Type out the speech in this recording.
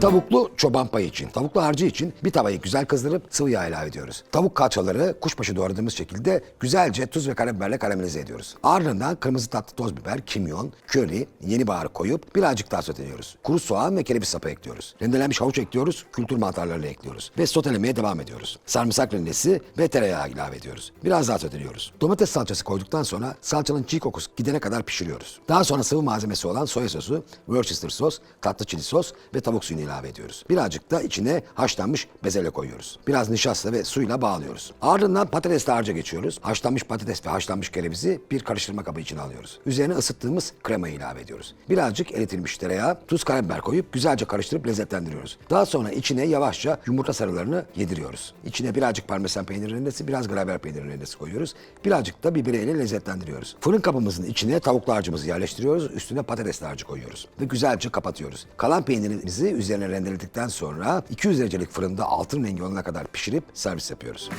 Tavuklu çoban payı için, tavuklu harcı için bir tavayı güzel kızdırıp sıvı yağ ilave ediyoruz. Tavuk kalçaları kuşbaşı doğradığımız şekilde güzelce tuz ve karabiberle karamelize ediyoruz. Ardından kırmızı tatlı toz biber, kimyon, köri, yeni bahar koyup birazcık daha soteliyoruz. Kuru soğan ve kereviz sapı ekliyoruz. Rendelenmiş havuç ekliyoruz, kültür mantarlarını ekliyoruz. Ve sotelemeye devam ediyoruz. Sarımsak rendesi ve tereyağı ilave ediyoruz. Biraz daha soteliyoruz. Domates salçası koyduktan sonra salçanın çiğ kokusu gidene kadar pişiriyoruz. Daha sonra sıvı malzemesi olan soya sosu, Worcester sos, tatlı çili sos ve tavuk suyunu ilave ediyoruz. Birazcık da içine haşlanmış bezelye koyuyoruz. Biraz nişasta ve suyla bağlıyoruz. Ardından patatesle harca geçiyoruz. Haşlanmış patates ve haşlanmış kerevizi bir karıştırma kabı içine alıyoruz. Üzerine ısıttığımız kremayı ilave ediyoruz. Birazcık eritilmiş tereyağı, tuz, karabiber koyup güzelce karıştırıp lezzetlendiriyoruz. Daha sonra içine yavaşça yumurta sarılarını yediriyoruz. İçine birazcık parmesan peyniri rendesi, biraz gravyer peyniri rendesi koyuyoruz. Birazcık da biberiyle lezzetlendiriyoruz. Fırın kabımızın içine tavuklu harcımızı yerleştiriyoruz. Üstüne patatesli harcı koyuyoruz. Ve güzelce kapatıyoruz. Kalan peynirimizi üzerine rendeledikten sonra 200 derecelik fırında altın rengi olana kadar pişirip servis yapıyoruz.